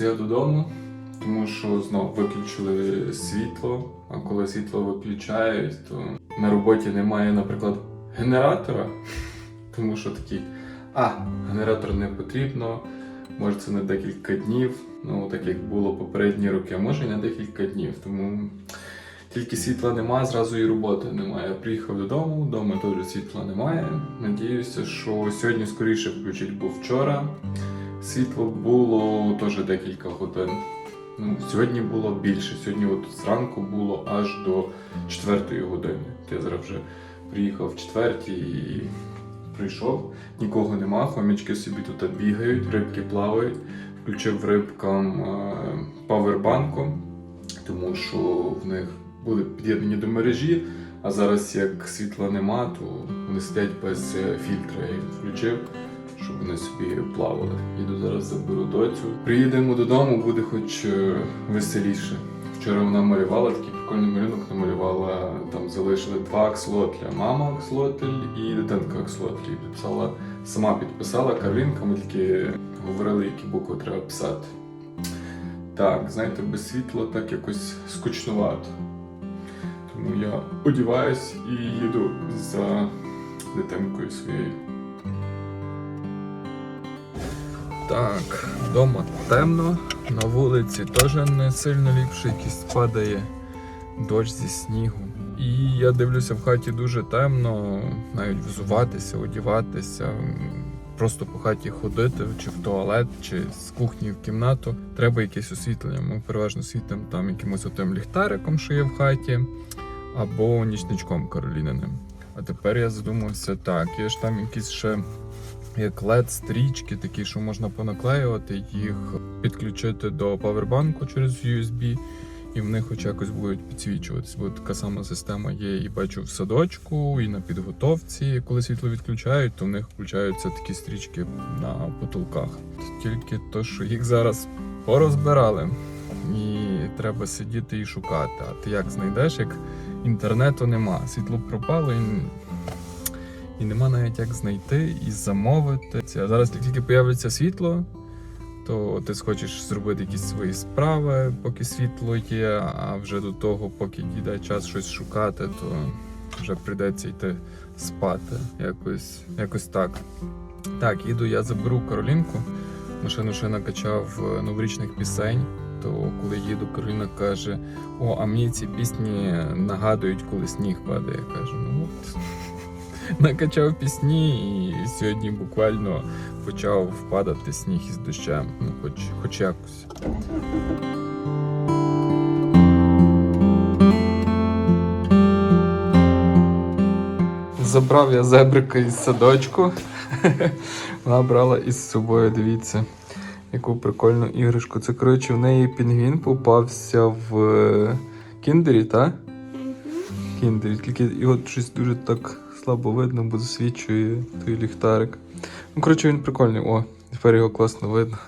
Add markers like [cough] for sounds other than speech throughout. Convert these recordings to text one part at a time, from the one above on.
Я додому, тому що знов виключили світло. А коли світло виключають, то на роботі немає, наприклад, генератора. [laughs] Тому що такі, а, генератор не потрібно, може це на декілька днів, ну так як було попередні роки, а може і на декілька днів. Тому тільки світла немає, зразу і роботи немає. Я приїхав додому, вдома теж світла немає. Надіюся, що сьогодні скоріше включить, бо вчора світло було теж декілька годин. Ну, сьогодні було більше. Сьогодні от зранку було аж до 4 години. Я зараз вже приїхав в четвертій і прийшов. Нікого нема, хомячки собі тут бігають, рибки плавають. Включив рибкам е, павербанку, тому що в них були під'єднані до мережі. А зараз, як світла нема, то вони сидять без е, фільтра. Я їх включив, щоб вони собі плавали. Їду зараз заберу доцю. Приїдемо додому, буде хоч е, веселіше. Вчора вона малювала такий прикольний малюнок, намалювала, там залишили два акслотля. Мама акслотель і дитинка акслотль. Підписала, сама підписала Каролінка, ми тільки говорили, які букви треба писати. Так, знаєте, без світла так якось скучнувато. Тому я одіваюсь і їду за дитинкою своєю. Так, вдома темно, на вулиці теж не сильно ліпше, якийсь падає дощ зі снігу. І я дивлюся в хаті дуже темно, навіть взуватися, одіватися, просто по хаті ходити, чи в туалет, чи з кухні в кімнату. Треба якесь освітлення. Ми переважно світимо там якимось отим ліхтариком, що є в хаті, або нічничком Кароліниним. А тепер я задумався так, є ж там якісь ще як led стрічки, такі, що можна понаклеювати, їх підключити до павербанку через USB, і в них хоч якось будуть підсвічуватись. Бо така сама система є і бачу в садочку, і на підготовці. Коли світло відключають, то в них включаються такі стрічки на потолках. Тільки то, що їх зараз порозбирали, і треба сидіти і шукати. А ти як знайдеш, як інтернету нема, світло пропало і і нема навіть як знайти і замовити. А зараз як тільки появиться світло, то ти схочеш зробити якісь свої справи, поки світло є, а вже до того, поки дійде час щось шукати, то вже прийдеться йти спати. Якось, якось так. Так, їду, я заберу Каролінку. Машину ще накачав е, новорічних пісень. То коли їду, Кароліна каже: О, а мені ці пісні нагадують, коли сніг падає. Я кажу, ну от [laughs] накачав пісні, і сьогодні буквально почав впадати сніг із дощем. Ну, хоч, хоч якось. Забрав я зебрика із садочку. [laughs] Вона брала із собою, дивіться, яку прикольну іграшку. Це, коротше, в неї пінгвін попався в е, кіндері, так? Кіндері, тільки його щось дуже так слабо видно, бо засвічує той ліхтарик. Ну, коротше, він прикольний. О, тепер його класно видно.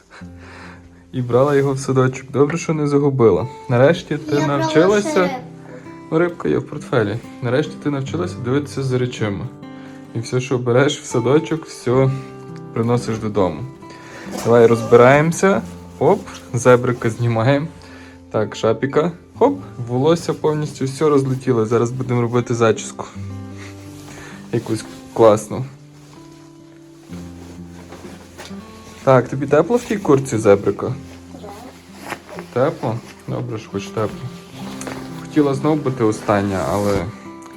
І брала його в садочок. Добре, що не загубила. Нарешті ти Я навчилася. Ну, рибка є в портфелі. Нарешті ти навчилася дивитися за речима. І все, що береш в садочок, все приносиш додому. Давай розбираємося. Оп, зебрика знімаємо. Так, шапіка. Хоп, волосся повністю все розлетіло. Зараз будемо робити зачіску. Якусь класну. Так, тобі тепло в тій курці зебрика? Тепло? Добре, ж хоч тепло. Хотіла знов бути остання, але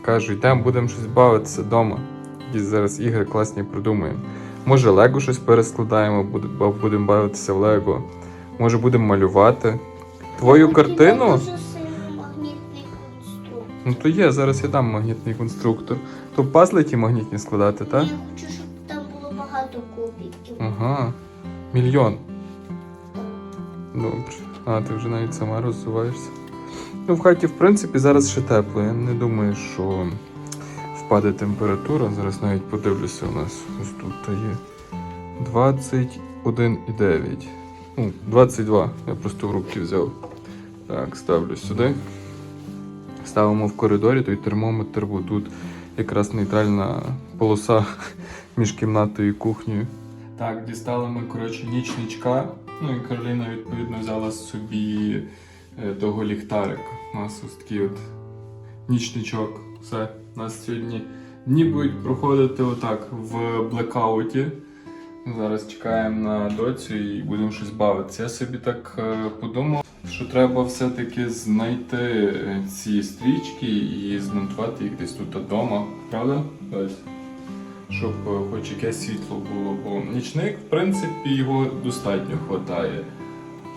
кажу, йдемо, будемо щось бавитися вдома. Якісь зараз ігри класні придумаємо. Може, Лего щось перескладаємо, будемо бавитися в Лего. Може, будемо малювати. Твою картину? Ну то є, зараз я дам магнітний конструктор. То пазли ті магнітні складати, так? Я хочу, щоб там було багато кубиків. Ага. Мільйон. Добре. А, ти вже навіть сама розвиваєшся. Ну, в хаті, в принципі, зараз ще тепло. Я не думаю, що впаде температура. Зараз навіть подивлюся у нас. Ось тут є 21,9. Ну, 22. Я просто в руки взяв. Так, ставлю сюди. Ставимо в коридорі той термометр, бо тут якраз нейтральна полоса [laughs] між кімнатою і кухнею. Так, дістали ми, коротше, нічничка. Ну і Кароліна відповідно взяла собі е, того ліхтарика. У нас ось такий от нічничок. Все. У нас сьогодні дні будуть проходити отак в блекауті. Зараз чекаємо на доцю і будемо щось бавитися. Я собі так е, подумав, що треба все-таки знайти е, ці стрічки і змонтувати їх десь тут вдома. Правда? Щоб е, хоч якесь світло було, бо нічник, в принципі, його достатньо вистачає.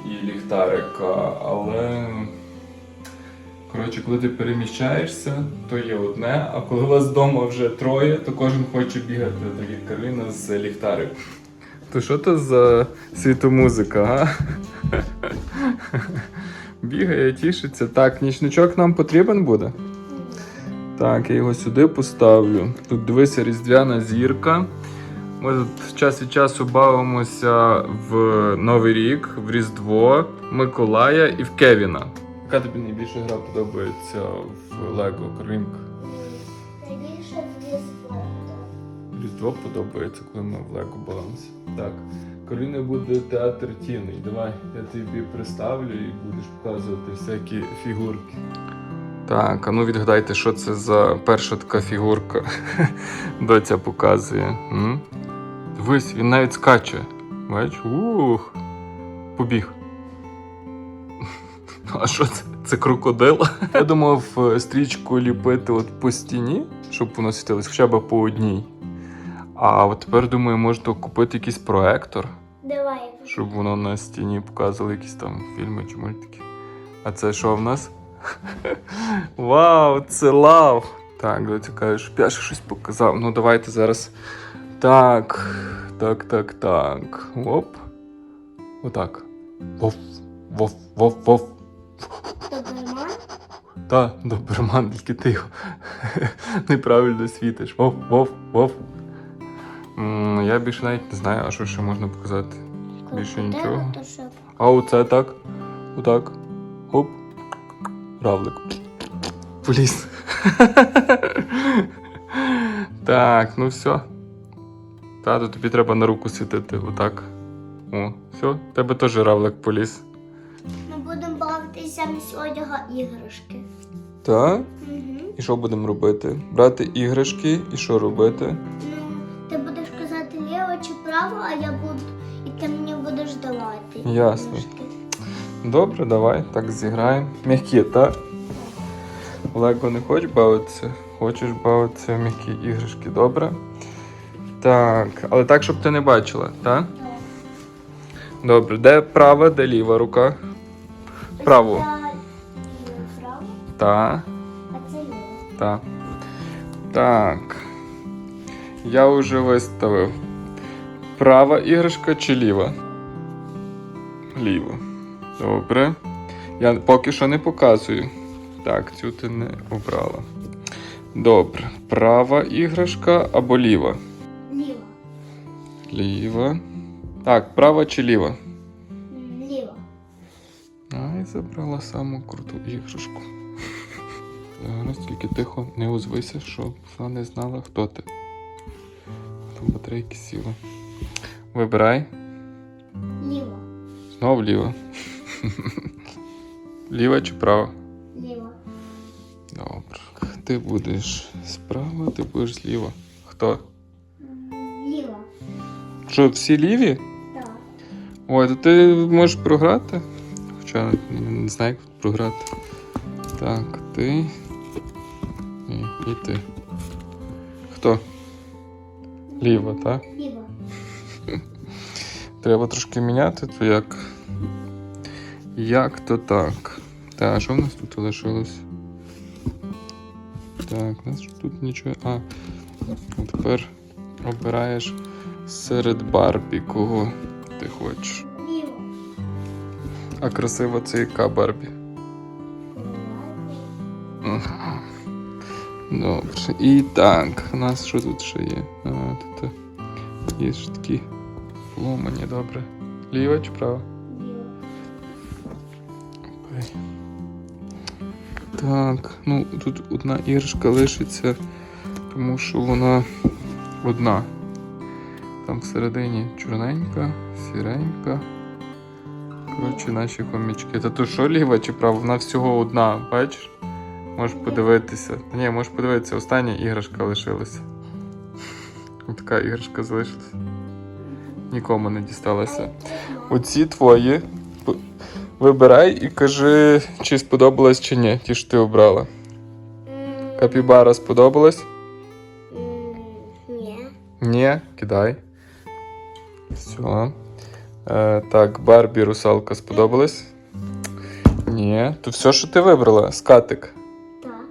І ліхтарика, але. Коротше, коли ти переміщаєшся, то є одне, а коли у вас вдома вже троє, то кожен хоче бігати, так як з ліхтариком. То що це за світомузика, га? [laughs] Бігає, тішиться. Так, нічничок нам потрібен буде. Так, я його сюди поставлю. Тут дивися різдвяна зірка. Ми тут час від часу бавимося в Новий рік, в Різдво, Миколая і в Кевіна. Яка тобі найбільше гра подобається в Lego Каринка? Найбільше звісно. Різдво Різдво подобається, коли ми в Лего бавимося. Так. Кароліна буде театр тіней. Давай я тобі представлю і будеш показувати всякі фігурки. Так, а ну відгадайте, що це за перша така фігурка. [laughs] Доця показує. М? Дивись, він навіть скаче. Бач? Ух. Побіг. [laughs] А що це? Це крокодил? Я думав е, стрічку ліпити от по стіні, щоб воно світилось хоча б по одній. А от тепер думаю, можна купити якийсь проектор, Давай. щоб воно на стіні показувало якісь там фільми чи мультики. А це що в нас? [laughs] Вау, це лав! Так, доця кажеш, я ще щось показав. Ну давайте зараз. Так, так, так, так. Оп. Отак. Вов, вов, вов, вов. Доберман. Та, доберман, тільки ти його [laughs] неправильно світиш. Вов, вов, вов. М, Я більше навіть не знаю, а що ще можна показати. Більше нічого. А оце так. Отак. Хоп. Равлик. Поліз. [laughs] так, ну все. Тато, тобі треба на руку світити. Отак. О, все, тебе теж равлик поліз. Ми будемо бавитися з одяга іграшки. Так? Угу. І що будемо робити? Брати іграшки і що робити? Ну, Ясно. Добре, давай, так зіграємо. М'які, так? Лего не хочеш бавитися? Хочеш бавитися в м'які іграшки, добре? Так, але так, щоб ти не бачила, так? Добре, де права, де ліва рука? Право, Та, а це ліво. та. Так. Я вже виставив. Права іграшка чи ліва? Ліва. Добре. Я поки що не показую. Так, цю ти не обрала. Добре. Права іграшка або ліва? Ліво. Ліва. Так, права чи ліва? М, Ліво. Ай, забрала саму круту іграшку. Зараз тільки тихо не озвися, щоб вона не знала, хто ти. Там батарейки сіли. Вибирай. Ліво. Знов ліва. Ліва чи права? Ліво. Добре. Ти будеш справа, ти будеш зліва. Хто? М, Ліво. Що, всі ліві? Так. Ой, то ти можеш програти. Хоча не знаю, як програти. Так, ти. І, і ти. Хто? Ліва, так? Ліво. Треба трошки міняти, то як. Як то так. Так, що в нас тут лишилось? Так, у нас тут нічого. А. а тепер обираєш серед Барбі, кого ти хочеш. А красива це яка Барбі? Добре. І так, у нас що тут ще є? А, тут є ж такі ломані, добре. Ліва чи права? Так, ну тут одна іграшка лишиться, тому що вона одна. Там всередині чорненька, сіренька. Коротше, наші хомячки. Та то що ліва чи права? Вона всього одна, бачиш? Можеш подивитися. Ні, можеш подивитися, остання іграшка лишилася. Така іграшка залишилася. Нікому не дісталася. Оці твої. Вибирай і кажи, чи сподобалось чи ні, ті, що ти обрала. Капібара сподобалась? Ні. Ні, кидай. Все. Е, так, Барбі русалка сподобалась? Ні. То все, що ти вибрала? Скатик. Так.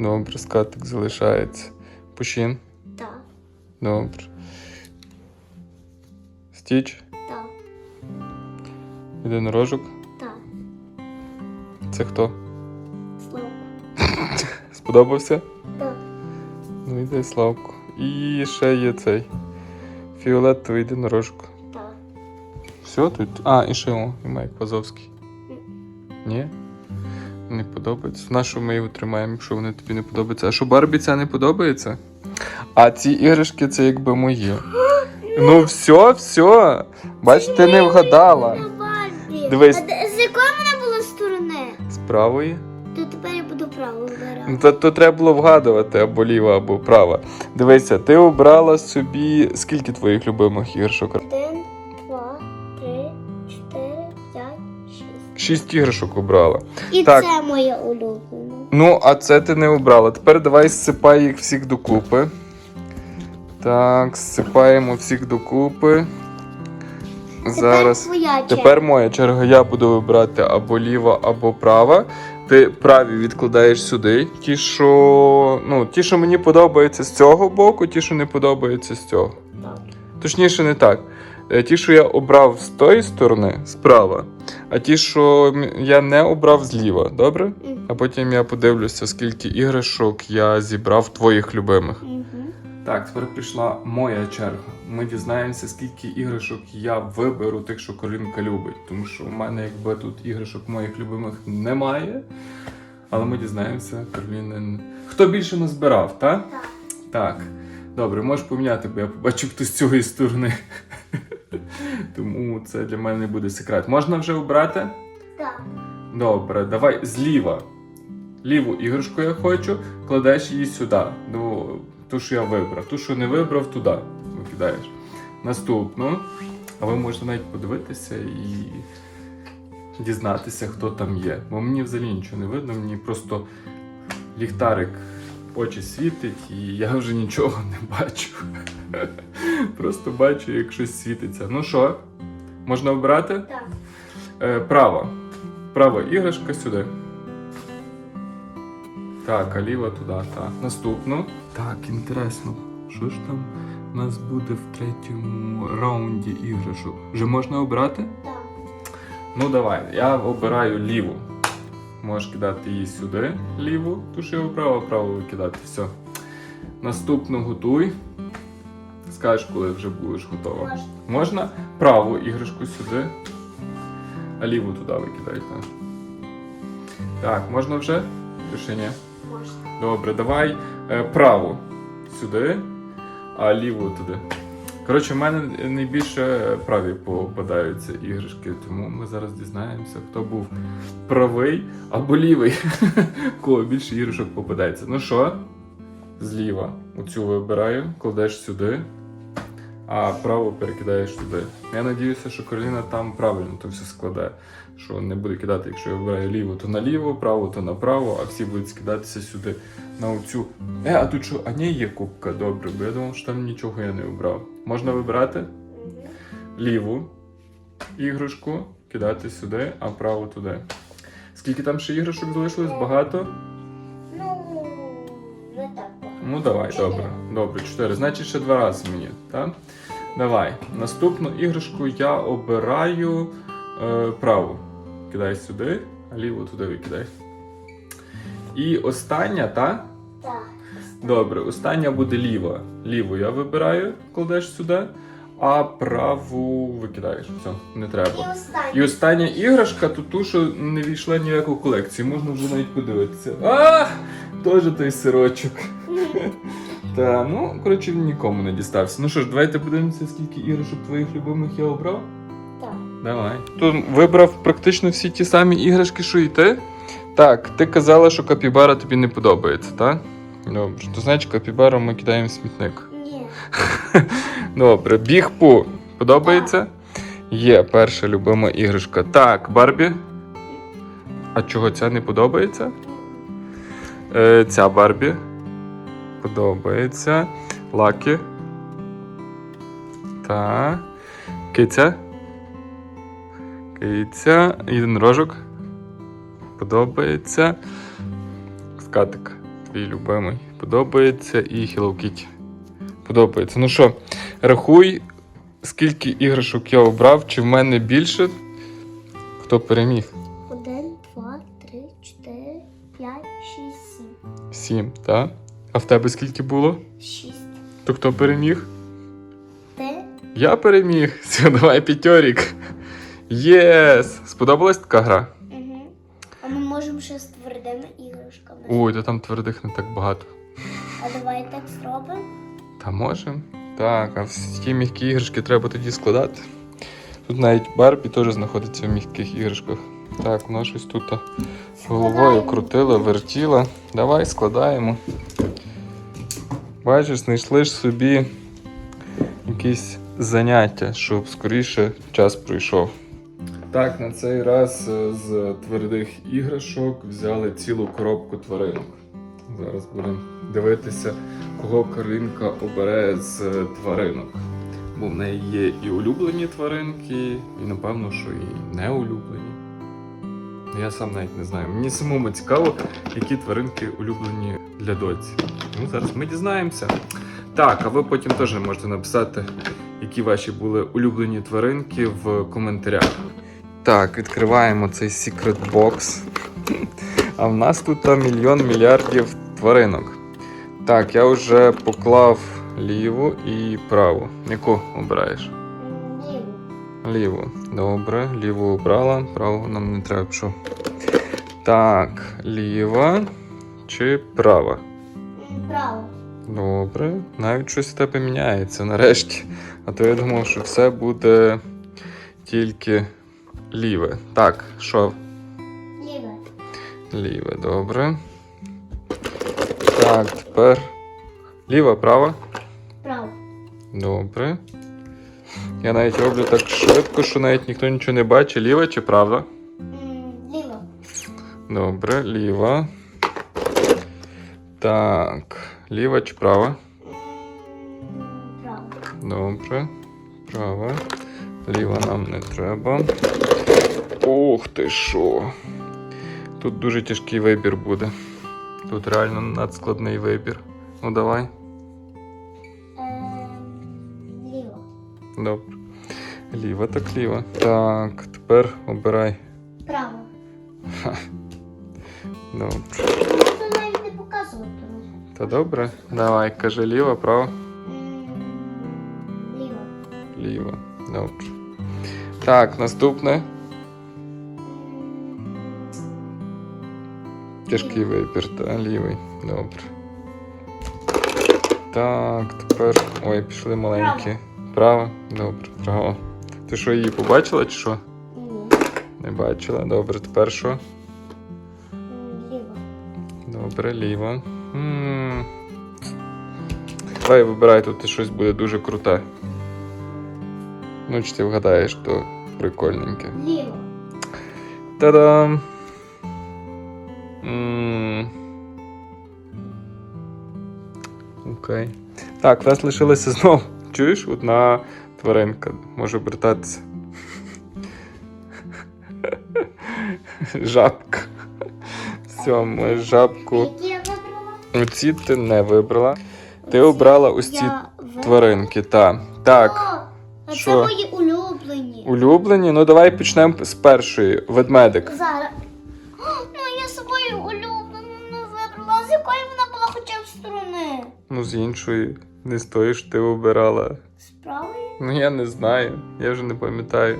Добре, скатик залишається. Пушін. Так. Добре. Стіч. Так. Єдинорожок. Так. Це хто? Славку. [laughs] Сподобався? Так. Ну йди, Славку. І ще є цей. Фіолетовий єдинорожок. Так. Все тут? А, і ще о, і Майк Вазовський. Ні? Не подобається. На що ми його тримаємо, якщо вони тобі не подобаються? А що Барбі ця не подобається? А ці іграшки це якби мої. Ну все, все. Бач, ти не вгадала. Дивись. А де- з якої вона була сторони? З правої? То тепер я буду право Ну, то, то треба було вгадувати або ліва, або права. Дивися, ти обрала собі скільки твоїх любимих іграшок? Один, два, три, чотири, п'ять, шість. Шість іграшок обрала. І Так. це моя улюблена. Ну, а це ти не обрала. Тепер давай зсипай їх всіх докупи. Так, зсипаємо всіх докупи. Зараз. Тепер твоя черга. Тепер моя черга. Я буду вибирати або ліва, або права. Ти праві відкладаєш сюди. Ті, що. Ну, ті, що мені подобаються з цього боку, ті, що не подобаються з цього. Так. Точніше, не так. Е, Ті, що я обрав з тої сторони, справа, а ті, що я не обрав зліва, добре? Мгм. А потім я подивлюся, скільки іграшок я зібрав твоїх любимих. Мгм. Так, тепер прийшла моя черга. Ми дізнаємося, скільки іграшок я виберу тих, що Колінка любить. Тому що у мене якби тут іграшок моїх любимих немає. Але ми дізнаємося, Каролінин. Хто більше назбирав, так? Так. Так. Добре, можеш поміняти, бо я побачу, хто з цієї сторони. [laughs] Тому це для мене не буде секрет. Можна вже обрати? Так. Добре, давай зліва. Ліву іграшку я хочу, кладеш її сюди. Ну, ту, що я вибрав. Ту, що не вибрав, туди викидаєш. Наступну. А ви можете навіть подивитися і дізнатися, хто там є. Бо мені взагалі нічого не видно, мені просто ліхтарик очі світить, і я вже нічого не бачу. [laughs] Просто бачу, як щось світиться. Ну що, можна обрати? Так. Е, права. Права іграшка сюди. Так, а ліва туди, так. Наступну. Так, інтересно. Що ж там у нас буде в третьому раунді іграшок? Вже можна обрати? Так. Ну давай, я обираю ліву. Можеш кидати її сюди, ліву, ту, що я обрав, а праву викидати. Все. Наступну готуй. Скажеш, коли вже будеш готова. Можна. Можна праву іграшку сюди, а ліву туди викидай. Так, так можна вже? Чи ще ні? Можна. Добре, давай праву сюди, а ліву туди. Коротше, в мене найбільше праві попадаються іграшки, тому ми зараз дізнаємося, хто був правий або лівий. [laughs] Кого більше іграшок попадається. Ну що? Зліва. Оцю вибираю, кладеш сюди, а праву перекидаєш туди. Я надіюся, що Кароліна там правильно то все складе. Що не буде кидати, якщо я вибираю ліву, то наліво, право, то направо, а всі будуть скидатися сюди на оцю. Е, а тут що? А ні, є кубка, добре, бо я думав, що там нічого я не обрав. Можна вибирати ліву іграшку, кидати сюди, а праву туди. Скільки там ще іграшок залишилось? Багато? Ну давай, добре. Добре, чотири. Значить, ще два рази мені, так? Давай. Наступну іграшку я обираю е, праву. Кидай сюди, а ліву туди викидай. І остання, так? Так. Добре, остання буде ліва. Ліву я вибираю, кладеш сюди, а праву викидаєш. Все, не треба. І остання іграшка, то ту, що не війшла ніяку колекцію, можна вже навіть подивитися. А! Теж той сирочок. [laughs] Та, ну, коротше, він нікому не дістався. Ну що ж, давайте подивимося, скільки іграшок твоїх любимих я обрав. Так. Давай. Тут вибрав практично всі ті самі іграшки, що і ти. Так, ти казала, що капібара тобі не подобається, так? Добре, то значить капібару ми кидаємо в смітник. Ні. [laughs] Добре, бігпу подобається? Є перша любима іграшка. Так, Барбі. А чого ця не подобається? Е, ця Барбі. Подобається. Лакі. Так. Киця. Киця. Єдинорожок. Подобається. Скатик. Твій любимий. Подобається. І Hello Kitty. Подобається. Ну що, рахуй, скільки іграшок я обрав, чи в мене більше. Хто переміг? Сім, так? А в тебе скільки було? Шість. То хто переміг? Ти? Я переміг. [laughs] Все, давай п'ятьорік. Єс! Сподобалась така гра? Угу. А ми можемо ще з твердими іграшками. Ой, то там твердих не так багато. А давай так зробимо. Та можем. Так, а всі м'які іграшки треба тоді складати. Тут навіть Барбі теж знаходиться в м'яких іграшках. Так, вона щось тут головою крутила, вертіла. Давай складаємо. Бачиш, знайшли ж собі якісь заняття, щоб скоріше час пройшов. Так, на цей раз е, з твердих іграшок взяли цілу коробку тваринок. Зараз будемо дивитися, кого Каринка обере з е, тваринок. Бо в неї є і улюблені тваринки, і напевно, що і не улюблені. Я сам навіть не знаю. Мені самому цікаво, які тваринки улюблені для доці. Ну, зараз ми дізнаємося. Так, а ви потім теж можете написати, які ваші були улюблені тваринки в коментарях. Так, відкриваємо цей secret box. А в нас тут мільйон мільярдів тваринок. Так, я вже поклав ліву і праву. Яку обираєш? Ліву. Добре, ліву обрала, праву нам не треба. Що? Так, ліва чи права? Право. Добре, навіть щось у тебе міняється нарешті. А то я думав, що все буде тільки ліве. Так, що? Ліве. Ліве, добре. Так, тепер ліва, права. Право. Добре. Я навіть роблю так швидко, що навіть ніхто нічого не бачить. Ліва чи правда? М, Ліво. Добре, ліва. Так, ліва чи права? М, Право. Добре. Права. Ліва нам не треба. Ух ти що. Тут дуже тяжкий вибір буде. Тут реально надскладний вибір. Ну давай. Добре. Ліва так ліва. Так, тепер обирай. Право. Добре. Можна навіть не показувати. Та добре. Давай, кажи ліва, права. М, Ліво. Ліва. Добре. Так, наступне. Тяжкий вибір, та лівий. Добре. Так, тепер. Ой, пішли маленькі. Право? Добре, право. Ти що, її побачила чи що? Ні. Не бачила. Добре, тепер що? Ліво. Добре, ліво. м Давай вибирай, тут щось буде дуже круте. Ну, чи ти вгадаєш, то прикольненьке. Ліво. Та-дам! Окей. Так, в нас лишилася знов. Чуєш, одна тваринка може обертатися. Жабка. Все, ми жабку. Оці ти не вибрала. Ти обрала ось ці тваринки, та. Так. А це мої улюблені. Улюблені? Ну давай почнемо з першої. Ведмедик. Зараз. Ну, я свою улюблену не вибрала. З якої вона була хоча б сторони? Ну, з іншої. Не з тої ж ти обирала. З правої? Ну я не знаю, я вже не пам'ятаю.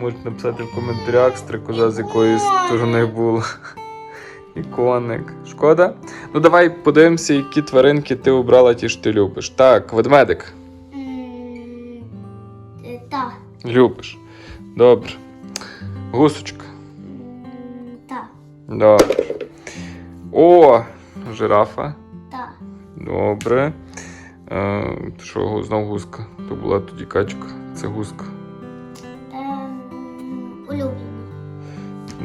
Можете написати в коментарях стрикоза з якої сторони була. І коник. Шкода? Ну давай подивимося, які тваринки ти обрала, ті що ти любиш. Так, ведмедик. Е, Так. Любиш. Добре. Гусочка. Так, Добре. О, жирафа. Добре. Е, що, знов гуска? То була тоді качка. Це гуска. Улюблена.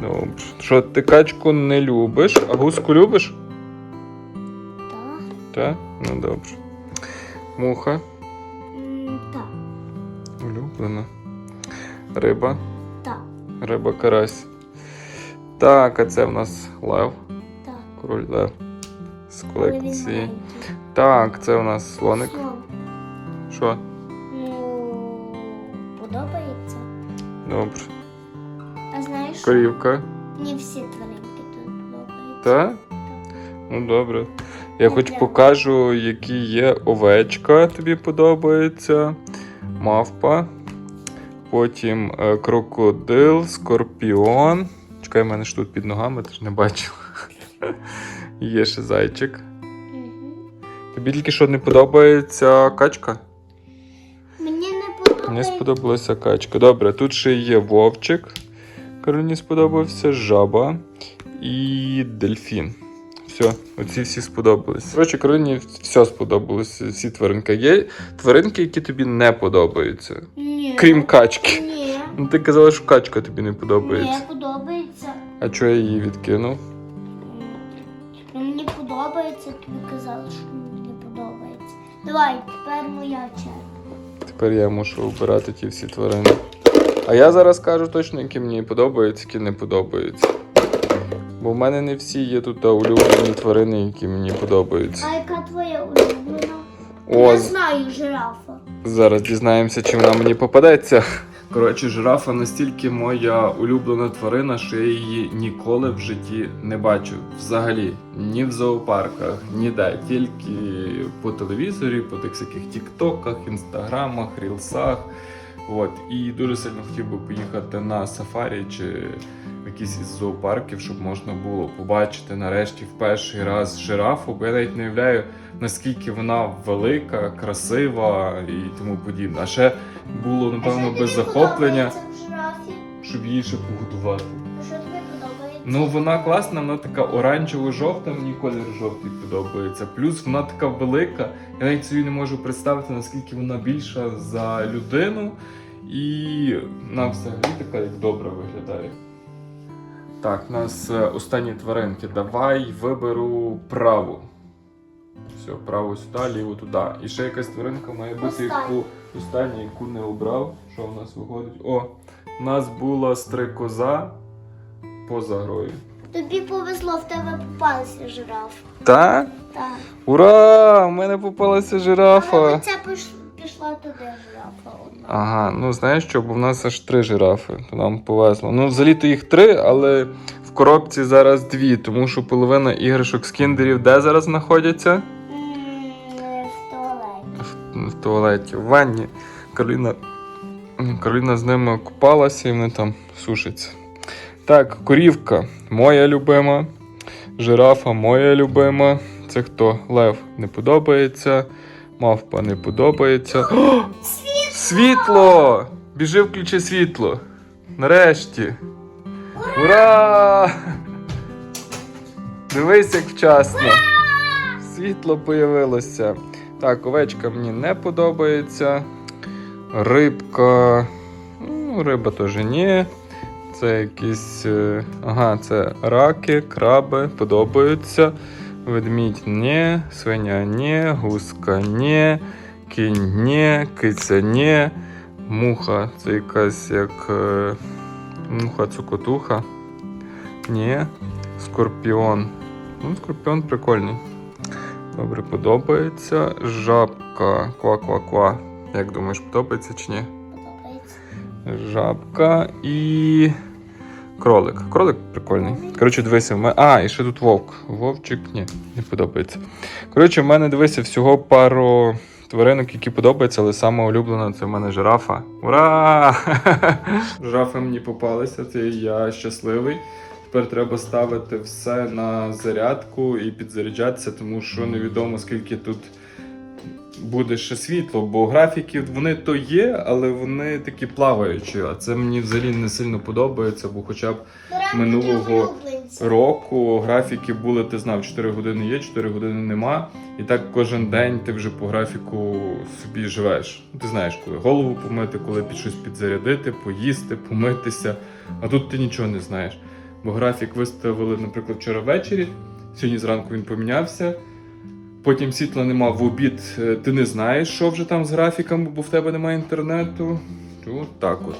Добре. Що ти качку не любиш, а гуску любиш? Так. Так? Ну добре. Муха. Так, Улюблена. Риба. так, Риба карась. Так, а це в нас лев. так. Король лев. З колекції. Так, це у нас слоник. Що? Ну, подобається. Добре. А знаєш? Корівка. мені всі тваринки тут подобаються. Так? Ну добре. Я Не хоч покажу, які є овечка, тобі подобається. Мавпа. Потім е, крокодил, скорпіон. Чекай, в мене ж тут під ногами, ти ж не бачив. Є ще зайчик. Мгм. Тобі тільки що не подобається качка? Мені не подобається. Мені сподобалася качка. Добре, тут ще є вовчик. Кароліні сподобався, жаба і дельфін. Все, оці всі сподобались. Коротше, Кароліні все сподобалося, всі тваринки. Є тваринки, які тобі не подобаються. Ні. Крім качки. Ні. Ну ти казала, що качка тобі не Ні, подобається. подобається. А чого я її відкинув? Мені тобі казали, що мені не подобається. Давай, тепер моя черга. Тепер я мушу обирати ті всі тварини. А я зараз кажу точно, які мені подобаються, які не подобаються. Бо в мене не всі є тут та улюблені тварини, які мені подобаються. А яка твоя улюблена? О, Я знаю жирафа. зараз дізнаємося, чи вона мені попадеться. Коротше, жирафа настільки моя улюблена тварина, що я її ніколи в житті не бачу. Взагалі, ні в зоопарках, ніде. Тільки по телевізорі, по тих всяких тіктоках, інстаграмах, рілсах. От. І дуже сильно хотів би поїхати на сафарі чи в якийсь із зоопарків, щоб можна було побачити нарешті в перший раз жирафу, бо я навіть не уявляю, наскільки вона велика, красива і тому подібне. А ще було, напевно, без захоплення, щоб її ще погодувати. Ну, вона класна, вона така оранжево-жовта, мені колір жовтий подобається. Плюс вона така велика. Я навіть собі не можу представити, наскільки вона більша за людину. І вона взагалі така як добре виглядає. Так, у нас е, останні тваринки. Давай виберу праву. Все, праву сюди, ліву туди. І ще якась тваринка має бути, яку остання, яку не обрав. Що в нас виходить? О, у нас була стрикоза поза грою. Тобі повезло, в тебе попалися жираф. Та? Так. Ура! У мене попалася жирафа. піш- пішла туди жирафа одна. Ага, ну знаєш що, бо в нас аж три жирафи, то нам повезло. Ну, взагалі-то їх три, але в коробці зараз дві, тому що половина іграшок з кіндерів де зараз знаходяться? М, В туалеті. В, в туалеті, в ванні. Кароліна, Кароліна з ними купалася і вони там сушаться. Так, корівка моя любима. Жирафа моя любима. Це хто? Лев не подобається. Мавпа не подобається. О! [gasps] Світло! Біжи, включи світло. Нарешті. Ура! Дивись, як вчасно. Світло появилося. Так, овечка мені не подобається. Рибка. Ну, риба теж ні. Це якісь. е, Ага, це раки, краби подобаються. Ведмідь ні, свиня ні, гуска ні, кінь ні, киця ні, муха це якась як е, муха цукотуха. Ні. Скорпіон. Ну, скорпіон прикольний. Добре, подобається. Жабка. Ква-ква-ква. Як думаєш, подобається чи ні? Подобається. Жабка і. Кролик. Кролик прикольний. Коротше, дивися, в мене. А, і ще тут вовк. Вовчик, ні, не подобається. Коротше, в мене дивися всього пару тваринок, які подобаються, але сама улюблена це в мене жирафа. Ура! [laughs] Жирафи мені попалися, це я щасливий. Тепер треба ставити все на зарядку і підзаряджатися, тому що невідомо скільки тут буде ще світло, бо графіки вони то є, але вони такі плаваючі. А це мені взагалі не сильно подобається, бо хоча б Беремо Минулого року графіки були, ти знав, 4 години є, 4 години нема. І так кожен день ти вже по графіку собі живеш. Ну, Ти знаєш, коли голову помити, коли під щось підзарядити, поїсти, помитися. А тут ти нічого не знаєш. Бо графік виставили, наприклад, вчора ввечері, сьогодні зранку він помінявся. Потім світла нема в обід, е, ти не знаєш, що вже там з графіками, бо в тебе немає інтернету. От так от.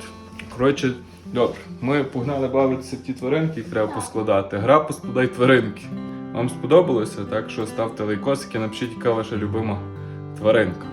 Коротше, добре, ми погнали бавитися в ті тваринки, їх треба поскладати. Гра поскладай тваринки. Вам сподобалося? Так що ставте лайкосики, напишіть, яка ваша любима тваринка.